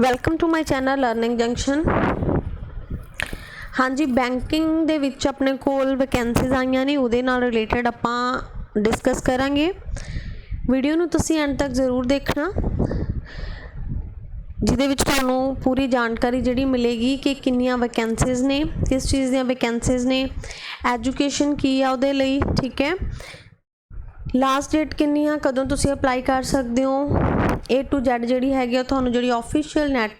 Welcome to my channel learning junction ਹਾਂਜੀ banking ਦੇ ਵਿੱਚ ਆਪਣੇ ਕੋਲ ਵੈਕੈਂਸੀਜ਼ ਆਈਆਂ ਨੇ, ਉਹਦੇ ਨਾਲ ਰਿਲੇਟਡ ਆਪਾਂ ਡਿਸਕਸ ਕਰਾਂਗੇ। ਵੀਡੀਓ ਨੂੰ ਤੁਸੀਂ ਐਂਡ ਤੱਕ ਜ਼ਰੂਰ ਦੇਖਣਾ, ਜਿਹਦੇ ਵਿੱਚ ਤੁਹਾਨੂੰ ਪੂਰੀ ਜਾਣਕਾਰੀ ਜਿਹੜੀ ਮਿਲੇਗੀ ਕਿ ਕਿੰਨੀਆਂ ਵੈਕੈਂਸੀਜ਼ ਨੇ, ਕਿਸ ਚੀਜ਼ ਦੀਆਂ ਵੈਕੈਂਸੀਜ਼ ਨੇ ਐਜੂਕੇਸ਼ਨ ਕੀ ਆ ਉਹਦੇ ਲਈ, ਠੀਕ ਹੈ? ਲਾਸਟ ਡੇਟ ਕਿੰਨੀ ਆ ਕਦੋਂ ਤੁਸੀਂ ਅਪਲਾਈ ਕਰ ਸਕਦੇ ਹੋ? A to Z ਜਿਹੜੀ ਹੈਗੀ ਆ, ਤੁਹਾਨੂੰ ਜਿਹੜੀ ਆਫੀਸ਼ੀਅਲ ਨੈਟ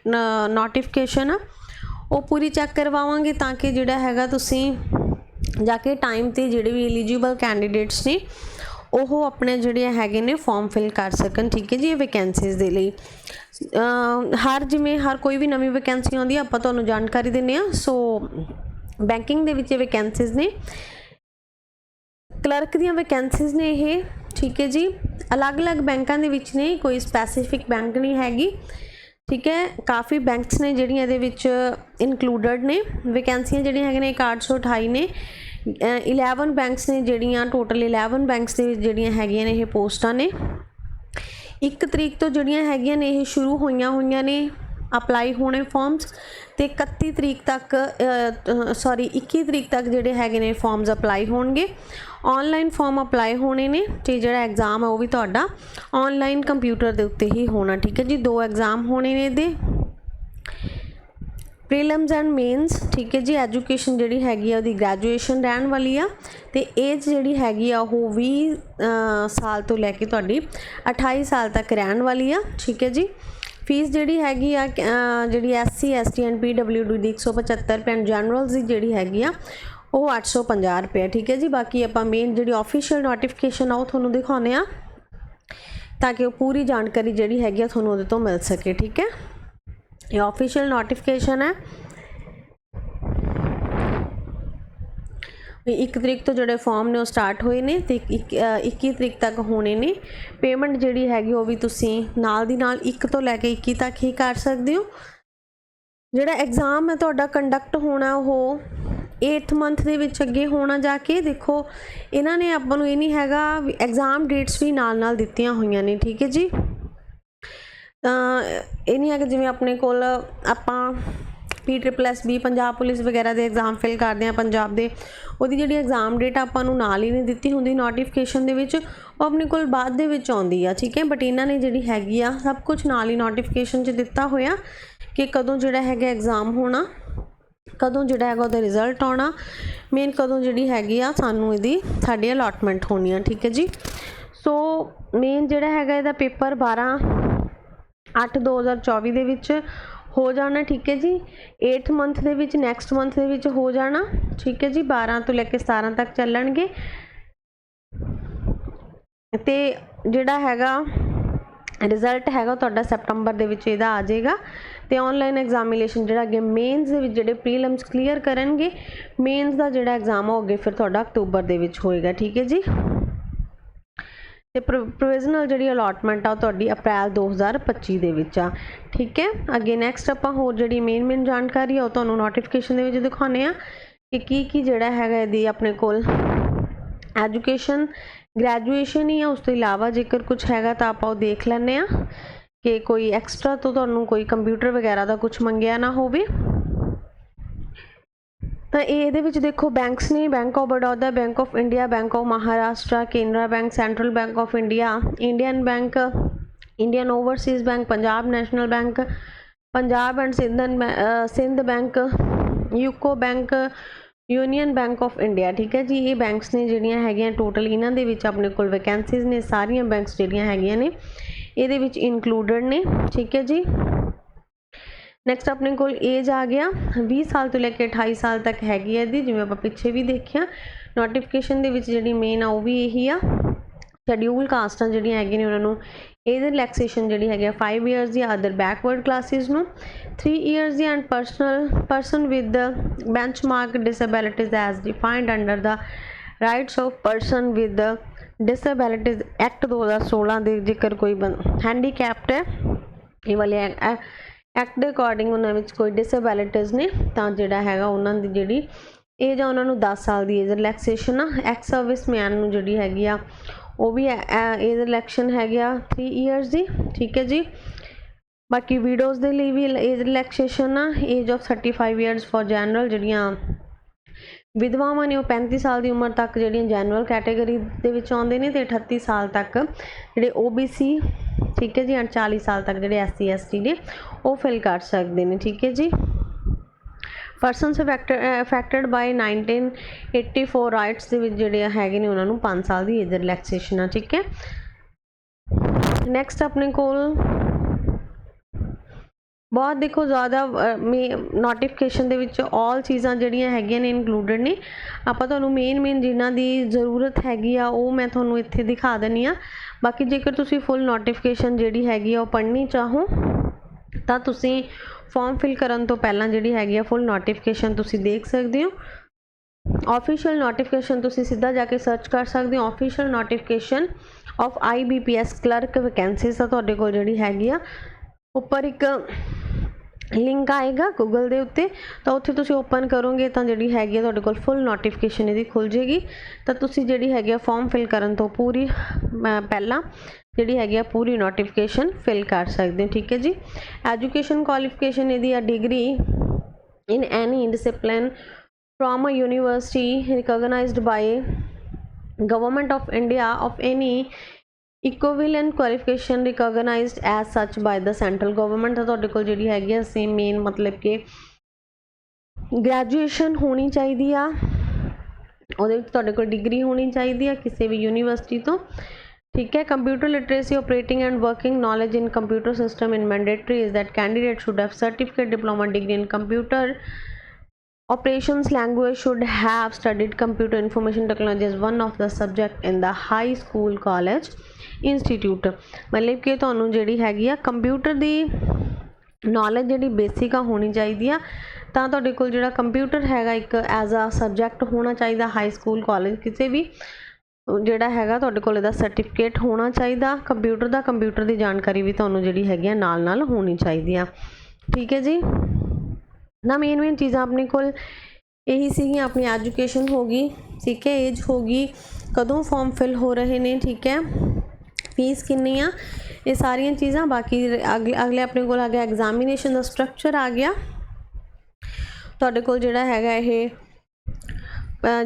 ਨੋਟੀਫਿਕੇਸ਼ਨ ਆ, ਉਹ ਪੂਰੀ ਚੈੱਕ ਕਰਵਾਵਾਂਗੇ ਤਾਂ ਕਿ ਜਿਹੜਾ ਹੈਗਾ ਤੁਸੀਂ ਜਾ ਕੇ ਟਾਈਮ ਤੇ ਜਿਹੜੇ ਵੀ ਐਲੀਜੀਬਲ ਕੈਂਡੀਡੇਟਸ ਨੇ, ਉਹ ਆਪਣੇ ਜਿਹੜੇ ਹੈਗੇ ਨੇ ਫਾਰਮ ਫਿਲ ਕਰ ਸਕਣ, ਠੀਕ ਹੈ ਜੀ, ਇਹ ਵੈਕੈਂਸੀਜ਼ ਦੇ ਲਈ। ਹਰ ਜਿਵੇਂ ਹਰ ਕੋਈ ਵੀ ਨਵੀਂ ਵੈਕੈਂਸੀ ਆਉਂਦੀ ਆ, ਆਪਾਂ ਤੁਹਾਨੂੰ ਜਾਣਕਾਰੀ ਦਿੰਨੇ ਆ। ਸੋ ਬੈਂਕਿੰਗ ਦੇ ਵਿੱਚ ਇਹ ਵੈਕੈਂਸੀਜ਼ ਨੇ। ਕਲਰਕ ਦੀਆਂ ਵੈਕੈਂਸੀਜ਼ ਨੇ ਇਹ, ਠੀਕ ਹੈ ਜੀ। ਅਲੱਗ-ਅਲੱਗ ਬੈਂਕਾਂ ਦੇ ਵਿੱਚ ਨੇ, ਕੋਈ ਸਪੈਸੀਫਿਕ ਬੈਂਕ ਨਹੀਂ ਹੈਗੀ, ਠੀਕ ਹੈ। ਕਾਫੀ ਬੈਂਕਸ ਨੇ ਜਿਹੜੀਆਂ ਇਹਦੇ ਵਿੱਚ ਇਨਕਲੂਡਡ ਨੇ। ਵੈਕੈਂਸੀਆਂ ਜਿਹੜੀਆਂ ਹੈਗੀਆਂ ਨੇ 828 ਨੇ। ਅਹ 11 ਬੈਂਕਸ ਨੇ ਜਿਹੜੀਆਂ ਟੋਟਲ 11 ਬੈਂਕਸ ਦੇ ਵਿੱਚ ਜਿਹੜੀਆਂ ਹੈਗੀਆਂ ਨੇ, ਇਹ ਪੋਸਟਾਂ ਨੇ। ਇੱਕ ਤਰੀਕ ਤੋਂ ਜਿਹੜੀਆਂ ਹੈਗੀਆਂ ਨੇ, ਇਹ ਸ਼ੁਰੂ ਹੋਈਆਂ ਹੋਈਆਂ ਨੇ ਅਪਲਾਈ ਹੋਣੇ ਫਾਰਮਸ ਤੇ 31 ਤਰੀਕ ਤੱਕ ਸੌਰੀ 21 ਤਰੀਕ ਤੱਕ ਜਿਹੜੇ ਹੈਗੇ ਨੇ ਫਾਰਮਸ ਅਪਲਾਈ ਹੋਣਗੇ। ਆਨਲਾਈਨ ਫਾਰਮ ਅਪਲਾਈ ਹੋਣੇ ਨੇ ਤੇ ਜਿਹੜਾ ਐਗਜ਼ਾਮ ਹੈ ਉਹ ਵੀ ਤੁਹਾਡਾ ਆਨਲਾਈਨ ਕੰਪਿਊਟਰ ਦੇ ਉੱਤੇ ਹੀ ਹੋਣਾ, ਠੀਕ ਹੈ ਜੀ? ਦੋ ਐਗਜ਼ਾਮ ਹੋਣੇ ਨੇ ਇਹਦੇ। ਪ੍ਰੀਲਿਮਸ ਐਂਡ ਮੇਨਸ ਠੀਕ ਹੈ ਜੀ? ਐਜੂਕੇਸ਼ਨ ਜਿਹੜੀ ਹੈਗੀ ਆ, ਉਹਦੀ ਗ੍ਰੈਜੂਏਸ਼ਨ ਰਹਿਣ ਵਾਲੀ ਆ। ਤੇ ਏਜ ਜਿਹੜੀ ਹੈਗੀ ਆ, ਉਹ 20 ਸਾਲ ਤੋਂ ਲੈ ਕੇ ਤੁਹਾਡੀ 28 ਸਾਲ ਤੱਕ ਰਹਿਣ ਵਾਲੀ ਆ, ਠੀਕ ਹੈ ਜੀ? ਫੀਸ ਜਿਹੜੀ ਹੈਗੀ ਆ ਅਹ, ਜਿਹੜੀ ਐਸਸੀ ਐਸਟੀ ਐਂਡ ਪੀਡਬਲਯੂਡੀ ਦੀ 175 ਐਂਡ ਜਨਰਲਸ ਦੀ ਜਿਹੜੀ ਹੈਗੀ ਆ ਉਹ 850 ਰੁਪਏ ਠੀਕ ਹੈ ਜੀ? ਬਾਕੀ ਆਪਾਂ ਮੇਨ ਜਿਹੜੀ ਆਫੀਸ਼ੀਅਲ ਨੋਟੀਫਿਕੇਸ਼ਨ ਆ ਉਹ ਤੁਹਾਨੂੰ ਦਿਖਾਉਂਦੇ ਆ ਤਾਂ ਕਿ ਉਹ ਪੂਰੀ ਜਾਣਕਾਰੀ ਜਿਹੜੀ ਹੈਗੀ ਆ ਤੁਹਾਨੂੰ ਉਹਦੇ ਤੋਂ ਮਿਲ ਸਕੇ ਠੀਕ ਹੈ? ਇਹ ਆਫੀਸ਼ੀਅਲ ਨੋਟੀਫਿਕੇਸ਼ਨ ਹੈ। ਵੀ ਇੱਕ ਤਰੀਕ ਤੋਂ ਜਿਹੜੇ ਫਾਰਮ ਨੇ ਉਹ ਸਟਾਰਟ ਹੋਏ ਨੇ ਤੇ ਇੱਕ- 21 ਤਰੀਕ ਤੱਕ ਹੋਣੇ ਨੇ। ਪੇਮੈਂਟ ਜਿਹੜੀ ਹੈਗੀ ਉਹ ਵੀ ਤੁਸੀਂ ਨਾਲ ਦੀ ਨਾਲ 1 ਤੋਂ ਲੈ ਕੇ 21 ਤੱਕ ਹੀ ਕਰ ਸਕਦੇ ਹੋ। ਜਿਹੜਾ ਐਗਜ਼ਾਮ ਹੈ ਤੁਹਾਡਾ ਕੰਡਕਟ ਹੋਣਾ ਉਹ 8th ਮੰਥ ਦੇ ਵਿੱਚ ਅੱਗੇ ਹੋਣਾ ਜਾ ਕੇ ਦੇਖੋ, ਇਹਨਾਂ ਨੇ ਆਪਾਂ ਨੂੰ ਇਹ ਨਹੀਂ ਹੈਗਾ ਐਗਜ਼ਾਮ ਡੇਟਸ ਵੀ ਨਾਲ ਨਾਲ ਦਿੱਤੀਆਂ ਹੋਈਆਂ ਨੇ, ਠੀਕ ਹੈ ਜੀ? ਤਾਂ ਇਹ ਨਹੀਂ ਹੈ ਕਿ ਜਿਵੇਂ ਆਪਣੇ ਕੋਲ ਆਪਾਂ P triple S B Punjab police ਵਗੈਰਾ ਦੇ ਐਗਜ਼ਾਮ ਫਿਲ ਕਰਦੇ ਆ ਪੰਜਾਬ ਦੇ। ਉਹਦੀ ਜਿਹੜੀ ਐਗਜ਼ਾਮ ਡੇਟ ਆਪਾਂ ਨੂੰ ਨਾਲ ਹੀ ਨਹੀਂ ਦਿੱਤੀ ਹੁੰਦੀ ਨੋਟੀਫਿਕੇਸ਼ਨ ਦੇ ਵਿੱਚ, ਉਹ ਆਪਣੇ ਕੋਲ ਬਾਅਦ ਦੇ ਵਿੱਚ ਆਉਂਦੀ ਆ, ਠੀਕ ਹੈ? ਬਟ ਇਹਨਾਂ ਨੇ ਜਿਹੜੀ ਹੈਗੀ ਆ, ਸਭ ਕੁਝ ਨਾਲ ਹੀ ਨੋਟੀਫਿਕੇਸ਼ਨ 'ਚ ਦਿੱਤਾ ਹੋਇਆ ਕਿ ਕਦੋਂ ਜਿਹੜਾ ਹੈਗਾ ਐਗਜ਼ਾਮ ਹੋਣਾ, ਕਦੋਂ ਜਿਹੜਾ ਹੈਗਾ ਉਹਦਾ ਰਿਜ਼ਲਟ ਆਉਣਾ ਮੇਨ ਕਦੋਂ ਜਿਹੜੀ ਹੈਗੀ ਆ, ਸਾਨੂੰ ਇਹਦੀ ਸਾਡੀ ਅਲਾਟਮੈਂਟ ਹੋਣੀ ਆ, ਠੀਕ ਹੈ ਜੀ? ਸੋ ਮੇਨ ਜਿਹੜਾ ਹੈਗਾ ਇਹਦਾ ਪੇਪਰ 12 8 2024 ਦੇ ਵਿੱਚ ਹੋ ਜਾਣਾ, ਠੀਕ ਹੈ ਜੀ। 8th ਮੰਥ ਦੇ ਵਿੱਚ ਨੈਕਸਟ ਮੰਥ ਦੇ ਵਿੱਚ ਹੋ ਜਾਣਾ, ਠੀਕ ਹੈ ਜੀ। 12 ਤੋਂ ਲੈ ਕੇ 17 ਤੱਕ ਚੱਲਣਗੇ। ਤੇ ਜਿਹੜਾ ਹੈਗਾ ਰਿਜ਼ਲਟ ਹੈਗਾ ਤੁਹਾਡਾ ਸੈਪਟੰਬਰ ਦੇ ਵਿੱਚ ਇਹਦਾ ਆ ਜਾਏਗਾ। ਤੇ ਆਨਲਾਈਨ ਐਗਜ਼ਾਮੀਨੇਸ਼ਨ ਜਿਹੜਾ ਅੱਗੇ ਮੇਨਸ ਦੇ ਵਿੱਚ ਜਿਹੜੇ ਪ੍ਰੀਲਿਮਸ ਕਲੀਅਰ ਕਰਨਗੇ ਮੇਨਸ ਦਾ ਜਿਹੜਾ ਐਗਜ਼ਾਮ ਆ, ਉਹ ਅੱਗੇ ਫਿਰ ਤੁਹਾਡਾ ਅਕਤੂਬਰ ਦੇ ਵਿੱਚ ਹੋਏਗਾ, ਠੀਕ ਹੈ ਜੀ। ਤੇ ਪ੍ਰੋਵੀਜ਼ਨਲ ਜਿਹੜੀ ਅਲਾਟਮੈਂਟ ਆ ਉਹ ਤੁਹਾਡੀ ਅਪ੍ਰੈਲ 2025 ਦੇ ਵਿੱਚ ਆ। ਠੀਕ ਹੈ? ਅੱਗੇ ਨੈਕਸਟ ਆਪਾਂ ਹੋਰ ਜਿਹੜੀ ਮੇਨ ਮੇਨ ਜਾਣਕਾਰੀ ਆ ਉਹ ਤੁਹਾਨੂੰ ਨੋਟੀਫਿਕੇਸ਼ਨ ਦੇ ਵਿੱਚ ਦਿਖਾਉਂਦੇ ਆ ਕਿ ਕੀ ਕੀ ਜਿਹੜਾ ਹੈਗਾ ਇਹਦੀ ਆਪਣੇ ਕੋਲ ਐਜੂਕੇਸ਼ਨ ਗ੍ਰੈਜੂਏਸ਼ਨ ਹੀ ਆ। ਉਸ ਤੋਂ ਇਲਾਵਾ ਜੇਕਰ ਕੁਝ ਹੈਗਾ ਤਾਂ ਆਪਾਂ ਉਹ ਦੇਖ ਲੈਂਦੇ ਆ ਕਿ ਕੋਈ ਐਕਸਟਰਾ ਤੋਂ ਤੁਹਾਨੂੰ ਕੋਈ ਕੰਪਿਊਟਰ ਵਗੈਰਾ ਦਾ ਕੁਝ ਮੰਗਿਆ ਨਾ ਹੋਵੇ। ਤਾਂ ਇਹ ਇਹਦੇ ਵਿੱਚ ਦੇਖੋ ਬੈਂਕਸ ਨੇ bank of Baroda bank of India bank of Maharashtra Canara bank central bank of India Indian bank Indian overseas bank Punjab national bank Punjab and ਸਿੰਧਨ ਬੈ- Sindh bank UCO bank union bank of India ਠੀਕ ਹੈ ਜੀ? ਇਹ banks ਨੇ ਜਿਹੜੀਆਂ ਹੈਗੀਆਂ total ਇਹਨਾਂ ਦੇ ਵਿੱਚ ਆਪਣੇ ਕੋਲ ਵੈਕੈਂਸੀਜ਼ ਨੇ, ਸਾਰੀਆਂ ਬੈਂਕਸ ਜਿਹੜੀਆਂ ਹੈਗੀਆਂ ਨੇ, ਇਹਦੇ ਵਿੱਚ ਇਨਕਲੂਡਡ ਨੇ, ਠੀਕ ਹੈ ਜੀ? ਨੈਕਸਟ ਆਪਣੇ ਕੋਲ ਏਜ ਆ ਗਿਆ 20 ਸਾਲ ਤੋਂ ਲੈ ਕੇ 28 ਸਾਲ ਤੱਕ ਹੈਗੀ ਹੈ ਇਹਦੀ, ਜਿਵੇਂ ਆਪਾਂ ਪਿੱਛੇ ਵੀ ਦੇਖਿਆ। ਨੋਟੀਫਿਕੇਸ਼ਨ ਦੇ ਵਿੱਚ ਜਿਹੜੀ ਮੇਨ ਆ ਉਹ ਵੀ ਇਹੀ ਆ। ਸ਼ੈਡਿਊਲ ਕਾਸਟਾਂ ਜਿਹੜੀਆਂ ਹੈਗੀਆਂ ਨੇ ਉਹਨਾਂ ਨੂੰ ਏਜ ਰਿਲੈਕਸੇਸ਼ਨ ਜਿਹੜੀ ਹੈਗੀ ਆ 5 ਇਅਰਸ ਦੀ ਅਦਰ ਬੈਕਵਰਡ ਕਲਾਸਿਸ ਨੂੰ 3 years the and personal person with benchmark disabilities as defined under the rights of person with disabilities act 2016 ਦੇ ਜੇਕਰ ਕੋਈ ਹੈਂਡੀਕੈਪਡ ਹੈ। ਇਹ ਵਾਲੇ ਐਕਟ ਦੇ ਅਕੋਰਡਿੰਗ ਉਹਨਾਂ ਵਿੱਚ ਕੋਈ ਡਿਸੇਬਿਲਿਟੀਜ਼ ਨੇ, ਤਾਂ ਜਿਹੜਾ ਹੈਗਾ ਉਹਨਾਂ ਦੀ ਜਿਹੜੀ ਏਜ ਆ ਉਹਨਾਂ ਨੂੰ 10 ਸਾਲ ਦੀ ਏਜ ਰਿਲੈਕਸੇਸ਼ਨ ਆ ਐਕਸ ਸਰਵਿਸਮੈਨ ਨੂੰ ਜਿਹੜੀ ਹੈਗੀ ਆ, ਉਹ ਵੀ ਏਜ ਰਿਲੈਕਸ਼ਨ ਹੈਗੀ ਆ 3 ਇਅਰਸ ਦੀ, ਠੀਕ ਹੈ ਜੀ। ਬਾਕੀ ਵੀਡੀਓਜ਼ ਦੇ ਲਈ ਵੀ ਏਜ ਰਿਲੈਕਸੇਸ਼ਨ ਆ age of 35 years for general ਜਿਹੜੀਆਂ ਵਿਧਵਾਵਾਂ ਨੇ ਉਹ 35 ਸਾਲ ਦੀ ਉਮਰ ਤੱਕ ਜਿਹੜੀਆਂ ਜਨਰਲ ਕੈਟਾਗਰੀ ਦੇ ਵਿੱਚ ਆਉਂਦੇ ਨੇ ਤੇ 38 ਸਾਲ ਤੱਕ ਜਿਹੜੇ OBC ਠੀਕ ਹੈ ਜੀ, and 40 ਸਾਲ ਤੱਕ ਜਿਹੜੇ SC ST ਨੇ, ਉਹ ਫਿਲ ਕਰ ਸਕਦੇ ਨੇ, ਠੀਕ ਹੈ ਜੀ। ਪਰਸਨਸ ਅਫੈਕਟਡ ਬਾਈ 1984 ਰਾਈਟਸ ਦੇ ਵਿੱਚ ਜਿਹੜੇ ਹੈਗੇ ਨੇ, ਉਹਨਾਂ ਨੂੰ 5 ਸਾਲ ਦੀ ਏਜ ਰਿਲੈਕਸੇਸ਼ਨ ਆ, ਠੀਕ ਹੈ। ਨੈਕਸਟ ਆਪਣੇ ਕੋਲ ਬਹੁਤ ਦੇਖੋ ਜ਼ਿਆਦਾ ਨੋਟੀਫਿਕੇਸ਼ਨ ਦੇ ਵਿੱਚ ਆਲ ਚੀਜ਼ਾਂ ਜਿਹੜੀਆਂ ਹੈਗੀਆਂ ਨੇ ਇਨਕਲੂਡਡ ਨੇ। ਆਪਾਂ ਤੁਹਾਨੂੰ ਮੇਨ ਮੇਨ ਜਿਨ੍ਹਾਂ ਦੀ ਜ਼ਰੂਰਤ ਹੈਗੀ ਆ, ਉਹ ਮੈਂ ਤੁਹਾਨੂੰ ਇੱਥੇ ਦਿਖਾ ਦਿੰਨੀ ਆ। ਬਾਕੀ ਜੇਕਰ ਤੁਸੀਂ ਫੁੱਲ ਨੋਟੀਫਿਕੇਸ਼ਨ ਜਿਹੜੀ ਹੈਗੀ ਆ, ਉਹ ਪੜ੍ਹਨੀ ਚਾਹੋ, ਤਾਂ ਤੁਸੀਂ ਫਾਰਮ ਫਿਲ ਕਰਨ ਤੋਂ ਪਹਿਲਾਂ ਜਿਹੜੀ ਹੈਗੀ ਆ ਫੁੱਲ ਨੋਟੀਫਿਕੇਸ਼ਨ ਤੁਸੀਂ ਦੇਖ ਸਕਦੇ ਹੋ। ਆਫੀਸ਼ੀਅਲ ਨੋਟੀਫਿਕੇਸ਼ਨ ਤੁਸੀਂ ਸਿੱਧਾ ਜਾ ਕੇ ਸਰਚ ਕਰ ਸਕਦੇ ਹੋ। Official notification of IBPS clerk vacancies ਆ ਤੁਹਾਡੇ ਕੋਲ ਜਿਹੜੀ ਹੈਗੀ ਆ। ਉੱਪਰ ਇੱਕ ਲਿੰਕ ਆਏਗਾ ਗੂਗਲ ਦੇ ਉੱਤੇ, ਤਾਂ ਉੱਥੇ ਤੁਸੀਂ ਓਪਨ ਕਰੋਗੇ ਤਾਂ ਜਿਹੜੀ ਹੈਗੀ ਆ ਤੁਹਾਡੇ ਕੋਲ ਫੁੱਲ ਨੋਟੀਫਿਕੇਸ਼ਨ ਇਹਦੀ ਖੁੱਲ ਜੇਗੀ। ਤਾਂ ਤੁਸੀਂ ਜਿਹੜੀ ਹੈਗੀ ਆ ਫਾਰਮ ਫਿਲ ਕਰਨ ਤੋਂ ਪੂਰੀ ਪਹਿਲਾਂ ਜਿਹੜੀ ਹੈਗੀ ਆ ਪੂਰੀ ਨੋਟੀਫਿਕੇਸ਼ਨ ਫਿਲ ਕਰ ਸਕਦੇ ਹੋ, ਠੀਕ ਹੈ ਜੀ? ਐਜੂਕੇਸ਼ਨ ਕੁਆਲੀਫਿਕੇਸ਼ਨ ਇਹਦੀ ਆ degree in any discipline from a university recognized by government of India of any equivalent qualification recognized as such by the central government ਤਾਂ ਤੁਹਾਡੇ ਕੋਲ ਜਿਹੜੀ ਹੈਗੀ ਆ ਸੇਮ ਮੇਨ ਮਤਲਬ ਕਿ ਗ੍ਰੈਜੂਏਸ਼ਨ ਹੋਣੀ ਚਾਹੀਦੀ ਆ ਉਹਦੇ ਵਿੱਚ ਤੁਹਾਡੇ ਕੋਲ ਡਿਗਰੀ ਹੋਣੀ ਚਾਹੀਦੀ ਆ ਕਿਸੇ ਵੀ ਯੂਨੀਵਰਸਿਟੀ ਤੋਂ ਠੀਕ ਹੈ computer literacy operating and working knowledge in computer system in mandatory is that candidate should have certificate diploma degree in computer operations language should have studied computer information technology as one of the subject in the high school college institute ਮਤਲਬ ਕਿ ਤੁਹਾਨੂੰ ਜਿਹੜੀ ਹੈਗੀ ਆ computer ਦੀ knowledge ਜਿਹੜੀ basic ਆ ਹੋਣੀ ਚਾਹੀਦੀ ਆ। ਤਾਂ ਤੁਹਾਡੇ ਕੋਲ ਜਿਹੜਾ ਕੰਪਿਊਟਰ ਹੈਗਾ ਇੱਕ ਐਜ਼ ਅ ਸਬਜੈਕਟ ਹੋਣਾ ਚਾਹੀਦਾ ਹਾਈ ਸਕੂਲ ਕਾਲਜ ਕਿਸੇ ਵੀ ਜਿਹੜਾ ਹੈਗਾ ਤੁਹਾਡੇ ਕੋਲ ਇਹਦਾ ਸਰਟੀਫਿਕੇਟ ਹੋਣਾ ਚਾਹੀਦਾ। ਕੰਪਿਊਟਰ ਦਾ, ਕੰਪਿਊਟਰ ਦੀ ਜਾਣਕਾਰੀ ਵੀ ਤੁਹਾਨੂੰ ਜਿਹੜੀ ਹੈਗੀ ਆ ਨਾਲ ਨਾਲ ਹੋਣੀ ਚਾਹੀਦੀ ਆ। ਠੀਕ ਹੈ ਜੀ? ਨਾ ਮੇਨ ਮੇਨ ਚੀਜ਼ਾਂ ਆਪਣੇ ਕੋਲ ਇਹੀ ਸੀਗੀਆਂ, ਆਪਣੀ ਐਜੂਕੇਸ਼ਨ ਹੋ ਗਈ, ਠੀਕ ਹੈ ਏਜ ਹੋ ਗਈ, ਕਦੋਂ ਫਾਰਮ ਫਿਲ ਹੋ ਰਹੇ ਨੇ, ਠੀਕ ਹੈ। ਫੀਸ ਕਿੰਨੀ ਆ? ਇਹ ਸਾਰੀਆਂ ਚੀਜ਼ਾਂ ਬਾਕੀ ਅਗਲੇ ਅਗਲੇ ਆਪਣੇ ਕੋਲ ਆ ਗਿਆ ਐਗਜ਼ਾਮੀਨੇਸ਼ਨ ਦਾ ਸਟਰਕਚਰ ਆ ਗਿਆ। ਤੁਹਾਡੇ ਕੋਲ ਜਿਹੜਾ ਹੈਗਾ ਇਹ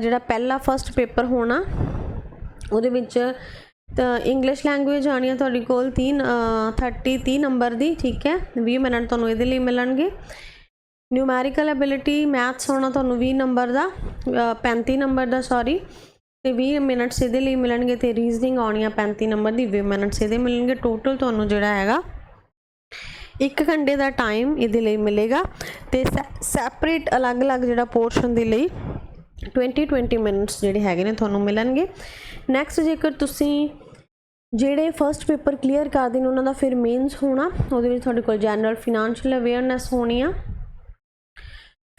ਜਿਹੜਾ ਪਹਿਲਾ ਫਸਟ ਪੇਪਰ ਹੋਣਾ ਉਹਦੇ ਵਿੱਚ ਤਾਂ ਇੰਗਲਿਸ਼ ਲੈਂਗੁਏਜ ਆਣੀ ਆ ਤੁਹਾਡੇ ਕੋਲ 3 30 30 ਨੰਬਰ ਦੀ ਠੀਕ ਹੈ? 20 ਮਿੰਟ ਤੁਹਾਨੂੰ ਇਹਦੇ ਲਈ ਮਿਲਣਗੇ। ਨਿਊਮੈਰੀਕਲ ਐਬਿਲਿਟੀ ਮੈਥਸ ਹੋਣਾ ਤੁਹਾਨੂੰ 20 ਨੰਬਰ ਦਾ ਅ, 35 ਨੰਬਰ ਦਾ ਸੌਰੀ ਤੇ 20 ਮਿੰਟਸ ਇਹਦੇ ਲਈ ਮਿਲਣਗੇ ਤੇ ਰੀਜ਼ਨਿੰਗ ਆਉਣੀਆਂ ਆ 35 ਨੰਬਰ ਦੀ 20 ਮਿੰਟਸ ਇਹਦੇ ਮਿਲਣਗੇ ਟੋਟਲ ਤੁਹਾਨੂੰ ਜਿਹੜਾ ਹੈਗਾ ਇੱਕ ਘੰਟੇ ਦਾ ਟਾਈਮ ਇਹਦੇ ਲਈ ਮਿਲੇਗਾ ਤੇ ਸੈਪਰੇਟ ਅਲੱਗ-ਅਲੱਗ ਜਿਹੜਾ ਪੋਰਸ਼ਨ ਦੇ ਲਈ 20 20 ਮਿੰਟਸ ਜਿਹੜੇ ਹੈਗੇ ਨੇ ਤੁਹਾਨੂੰ ਮਿਲਣਗੇ। ਨੈਕਸਟ ਜੇਕਰ ਤੁਸੀਂ ਜਿਹੜੇ ਫਰਸਟ ਪੇਪਰ ਕਲੀਅਰ ਕਰਦੇ ਨੇ ਉਹਨਾਂ ਦਾ ਫਿਰ ਮੇਨਸ ਹੋਣਾ, ਉਹਦੇ ਵਿੱਚ ਤੁਹਾਡੇ ਕੋਲ ਜਨਰਲ ਫਾਈਨੈਂਸ਼ੀਅਲ ਅਵੇਅਰਨੈਸ ਹੋਣੀ ਆ।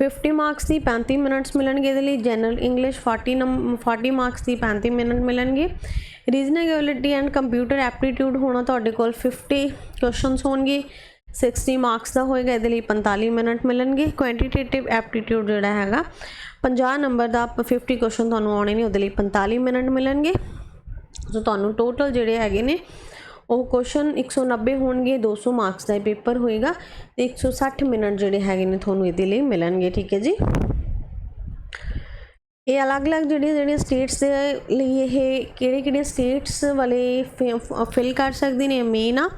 50 ਮਾਰਕਸ ਦੀ 35 ਮਿੰਟਸ ਮਿਲਣਗੇ ਇਹਦੇ ਲਈ ਜਨਰਲ ਇੰਗਲਿਸ਼ 40 ਨੰਬ 40 ਮਾਰਕਸ ਦੀ 35 ਮਿੰਟ ਮਿਲਣਗੇ। Reasoning ability and computer aptitude ਹੋਣਾ ਤੁਹਾਡੇ ਕੋਲ 50 ਕੁਐਸਚਨਸ ਹੋਣਗੇ। 60 ਮਾਰਕਸ ਦਾ ਹੋਏਗਾ, ਇਹਦੇ ਲਈ 45 ਮਿੰਟ ਮਿਲਣਗੇ। ਕੁਆਂਟੀਟੇਟਿਵ ਐਪਟੀਟਿਊਡ ਜਿਹੜਾ ਹੈਗਾ 50 ਨੰਬਰ ਦਾ 50 ਕੁਐਸਚਨ ਤੁਹਾਨੂੰ ਆਉਣੇ ਨੇ, ਉਹਦੇ ਲਈ 45 ਮਿੰਟ ਮਿਲਣਗੇ। ਸੋ ਤੁਹਾਨੂੰ ਟੋਟਲ ਜਿਹੜੇ ਹੈਗੇ ਨੇ ਉਹ ਕੁਐਸਚਨ 190 ਹੋਣਗੇ 200 ਮਾਰਕਸ ਦਾ ਇਹ ਪੇਪਰ ਹੋਏਗਾ ਤੇ 160 ਮਿੰਟ ਜਿਹੜੇ ਹੈਗੇ ਨੇ ਤੁਹਾਨੂੰ ਇਹਦੇ ਲਈ ਮਿਲਣਗੇ, ਠੀਕ ਹੈ ਜੀ? ਇਹ ਅਲੱਗ-ਅਲੱਗ ਜਿਹੜੀਆਂ ਜਿਹੜੀਆਂ ਸਟੇਟਸ ਦੇ ਲਈ ਇਹ ਕਿਹੜੇ ਕਿਹੜੇ ਸਟੇਟਸ ਵਾਲੇ ਫਿਲ ਕਰ ਸਕਦੇ ਨੇ ਮੇਨ ਆ।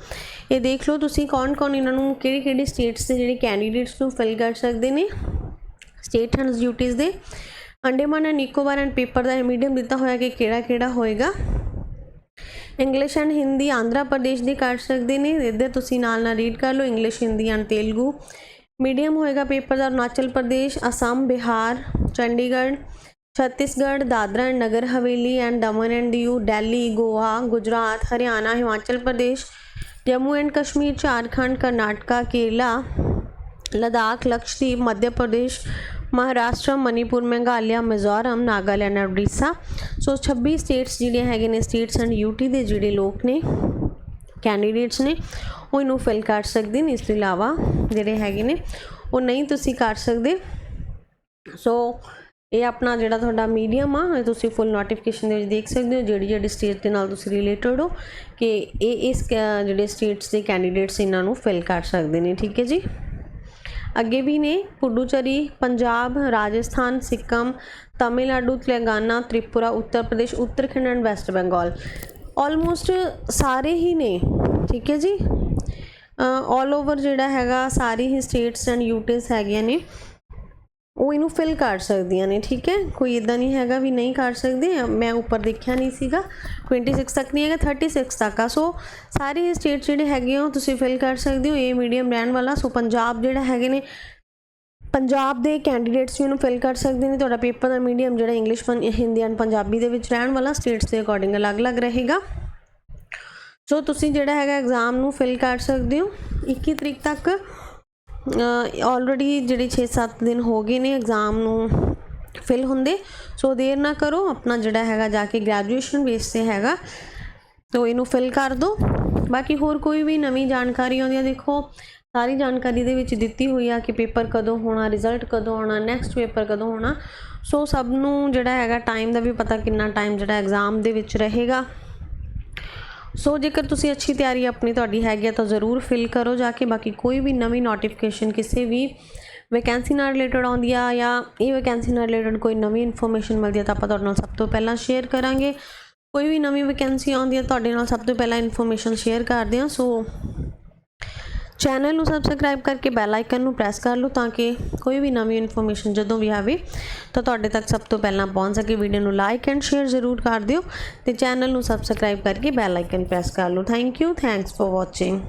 ਇਹ ਦੇਖ ਲਓ ਤੁਸੀਂ ਕੌਣ-ਕੌਣ ਇਹਨਾਂ ਨੂੰ ਕਿਹੜੇ ਕਿਹੜੇ ਸਟੇਟਸ ਦੇ ਜਿਹੜੇ ਕੈਂਡੀਡੇਟਸ ਨੂੰ ਫਿਲ ਕਰ ਸਕਦੇ ਨੇ ਸਟੇਟ ਹੈਂਡਸ ਡਿਊਟੀਆਂ ਦੇ। Andaman and Nicobar and paper the medium ਦਿੱਤਾ ਹੋਇਆ ਕਿ ਕਿਹੜਾ ਕਿਹੜਾ ਹੋਏਗਾ। ਇੰਗਲਿਸ਼ ਐਂਡ ਹਿੰਦੀ ਆਂਧਰਾ ਪ੍ਰਦੇਸ਼ ਦੀ ਕਰ ਸਕਦੇ ਨੇ। ਇਹਦੇ ਤੁਸੀਂ ਨਾਲ ਨਾਲ ਰੀਡ ਕਰ ਲਓ English Hindi and Telugu medium ਹੋਏਗਾ paper the Arunachal Pradesh Assam Bihar Chandigarh Chhattisgarh Dadra and Nagar Haveli and Daman and Diu Delhi Goa Gujarat Haryana Himachal Pradesh Jammu and Kashmir Jharkhand Karnataka Kerala Ladakh Lakshadweep Madhya Pradesh Maharashtra, Manipur, Meghalaya, Mizoram, Nagaland and Orissa. So 26 states ਜਿਹੜੀਆਂ ਹੈਗੇ ਨੇ status and UT ਦੇ ਜਿਹੜੇ ਲੋਕ ਨੇ candidates ਨੇ, ਉਹ ਇਹਨੂੰ ਫਿਲ ਕਰ ਸਕਦੇ ਨੇ। ਇਸ ਤੋਂ ਇਲਾਵਾ ਜਿਹੜੇ ਹੈਗੇ ਨੇ, ਉਹ ਨਹੀਂ ਤੁਸੀਂ ਕਰ ਸਕਦੇ। ਸੋ ਇਹ ਆਪਣਾ ਜਿਹੜਾ ਤੁਹਾਡਾ ਮੀਡੀਅਮ ਆ ਤੁਸੀਂ ਫੁੱਲ ਨੋਟੀਫਿਕੇਸ਼ਨ ਦੇ ਵਿੱਚ ਦੇਖ ਸਕਦੇ ਹੋ। ਜਿਹੜੀ ਜਿਹੜੀ ਸਟੇਟ ਦੇ ਨਾਲ ਤੁਸੀਂ ਰਿਲੇਟਡ ਹੋ, ਕਿ ਇਹ ਇਸ ਕ- ਜਿਹੜੇ ਸਟੇਟਸ ਦੇ ਕੈਂਡੀਡੇਟਸ ਇਹਨਾਂ ਨੂੰ ਫਿਲ ਕਰ ਸਕਦੇ ਨੇ। ਠੀਕ ਹੈ ਜੀ? ਅੱਗੇ ਵੀ ਨੇ Puducherry, Punjab, Rajasthan, Sikkim, Tamil Nadu, Telangana, Tripura, Uttar Pradesh, Uttarakhand and west Bengal. Almost ਸਾਰੇ ਹੀ ਨੇ, ਠੀਕ ਹੈ ਜੀ? ਆਲ ਓਵਰ ਜਿਹੜਾ ਹੈਗਾ, ਸਾਰੀ ਹੀ ਸਟੇਟਸ ਐਂਡ ਯੂਟੀਜ਼ ਹੈਗੀਆਂ ਨੇ। ਉਹ ਇਹਨੂੰ ਫਿਲ ਕਰ ਸਕਦੀਆਂ ਨੇ, ਠੀਕ ਹੈ? ਕੋਈ ਇਦਾਂ ਨਹੀਂ ਹੈਗਾ ਵੀ ਨਹੀਂ ਕਰ ਸਕਦੇ। ਮੈਂ ਉੱਪਰ ਦੇਖਿਆ ਨਹੀਂ ਸੀਗਾ। 26 ਤੱਕ ਨਹੀਂ ਹੈਗਾ 36 ਤੱਕ ਆ। ਸੋ ਸਾਰੇ ਸਟੇਟ ਜਿਹੜੇ ਹੈਗੇ ਆ, ਉਹ ਤੁਸੀਂ ਫਿਲ ਕਰ ਸਕਦੇ ਹੋ। ਇਹ ਮੀਡੀਅਮ ਰਹਿਣ ਵਾਲਾ। ਸੋ ਪੰਜਾਬ ਜਿਹੜਾ ਹੈਗੇ ਨੇ, ਪੰਜਾਬ ਦੇ ਕੈਂਡੀਡੇਟਸ ਵੀ ਇਹਨੂੰ ਫਿਲ ਕਰ ਸਕਦੇ ਨੇ। ਤੁਹਾਡਾ ਪੇਪਰ ਦਾ ਮੀਡੀਅਮ ਜਿਹੜਾ ਇੰਗਲਿਸ਼ ਪੰ ਹਿੰਦੀ ਐਂਡ ਪੰਜਾਬੀ ਦੇ ਵਿੱਚ ਰਹਿਣ ਵਾਲਾ ਸਟੇਟਸ ਦੇ ਅਕੋਰਡਿੰਗ ਅਲੱਗ-ਅਲੱਗ ਰਹੇਗਾ। ਸੋ ਤੁਸੀਂ ਜਿਹੜਾ ਹੈਗਾ ਐਗਜ਼ਾਮ ਨੂੰ ਫਿਲ ਕਰ ਸਕਦੇ ਹੋ। 21 ਤਰੀਕ ਤੱਕ ਆਲਰੇਡੀ ਜਿਹੜੇ 6-7 ਦਿਨ ਹੋ ਗਏ ਨੇ ਐਗਜ਼ਾਮ ਨੂੰ ਫਿਲ ਹੁੰਦੇ ਸੋ ਦੇਰ ਨਾ ਕਰੋ, ਆਪਣਾ ਜਿਹੜਾ ਹੈਗਾ ਜਾ ਕੇ ਗ੍ਰੈਜੂਏਸ਼ਨ ਬੇਸ ਤੇ ਹੈਗਾ, ਤੋ ਇਹਨੂੰ ਫਿਲ ਕਰ ਦਿਓ ਬਾਕੀ ਹੋਰ ਕੋਈ ਵੀ ਨਵੀਂ ਜਾਣਕਾਰੀ ਆਉਂਦੀ ਹੈ ਦੇਖੋ, ਸਾਰੀ ਜਾਣਕਾਰੀ ਦੇ ਵਿੱਚ ਦਿੱਤੀ ਹੋਈ ਆ ਕਿ ਪੇਪਰ ਕਦੋਂ ਹੋਣਾ ਰਿਜ਼ਲਟ ਕਦੋਂ ਆਉਣਾ ਨੈਕਸਟ ਪੇਪਰ ਕਦੋਂ ਹੋਣਾ। ਸੋ ਸਭ ਨੂੰ ਜਿਹੜਾ ਹੈਗਾ ਟਾਈਮ ਦਾ ਵੀ ਪਤਾ ਕਿੰਨਾ ਟਾਈਮ ਜਿਹੜਾ ਐਗਜ਼ਾਮ ਦੇ ਵਿੱਚ ਰਹੇਗਾ। ਸੋ ਜੇਕਰ ਤੁਸੀਂ ਅੱਛੀ ਤਿਆਰੀ ਆਪਣੀ ਤੁਹਾਡੀ ਹੈਗੀ ਆ ਤਾਂ ਜ਼ਰੂਰ ਫਿਲ ਕਰੋ ਜਾ ਕੇ, ਬਾਕੀ ਕੋਈ ਵੀ ਨਵੀਂ ਨੋਟੀਫਿਕੇਸ਼ਨ ਕਿਸੇ ਵੀ ਵੈਕੈਂਸੀ ਨਾਲ ਰਿਲੇਟਡ ਆਉਂਦੀ ਆ ਜਾਂ ਇਹ ਵੈਕੈਂਸੀ ਨਾਲ ਰਿਲੇਟਡ ਕੋਈ ਨਵੀਂ ਇਨਫੋਰਮੇਸ਼ਨ ਮਿਲਦੀ ਆ ਤਾਂ ਆਪਾਂ ਤੁਹਾਡੇ ਨਾਲ ਸਭ ਤੋਂ ਪਹਿਲਾਂ ਸ਼ੇਅਰ ਕਰਾਂਗੇ। ਕੋਈ ਵੀ ਨਵੀਂ ਵੈਕੈਂਸੀ ਆਉਂਦੀ ਆ ਤੁਹਾਡੇ ਨਾਲ ਸਭ ਤੋਂ ਪਹਿਲਾਂ ਇਨਫੋਰਮੇਸ਼ਨ ਸ਼ੇਅਰ ਕਰਦੇ ਹਾਂ ਸੋ ਚੈਨਲ ਨੂੰ ਸਬਸਕ੍ਰਾਈਬ ਕਰਕੇ ਬੈਲ ਆਈਕਨ ਨੂੰ ਪ੍ਰੈਸ ਕਰ ਲਓ ਤਾਂ ਕਿ ਕੋਈ ਵੀ ਨਵੀਂ ਇਨਫੋਰਮੇਸ਼ਨ ਜਦੋਂ ਵੀ ਆਵੇ, ਤਾਂ ਤੁਹਾਡੇ ਤੱਕ ਸਭ ਤੋਂ ਪਹਿਲਾਂ ਪਹੁੰਚ ਸਕੇ। ਵੀਡੀਓ ਨੂੰ ਲਾਈਕ ਐਂਡ ਸ਼ੇਅਰ ਜ਼ਰੂਰ ਕਰ ਦਿਓ ਤੇ ਚੈਨਲ ਨੂੰ ਸਬਸਕ੍ਰਾਈਬ ਕਰਕੇ ਬੈਲ ਆਈਕਨ ਪ੍ਰੈਸ ਕਰ ਲਓ। Thank you thanks for watching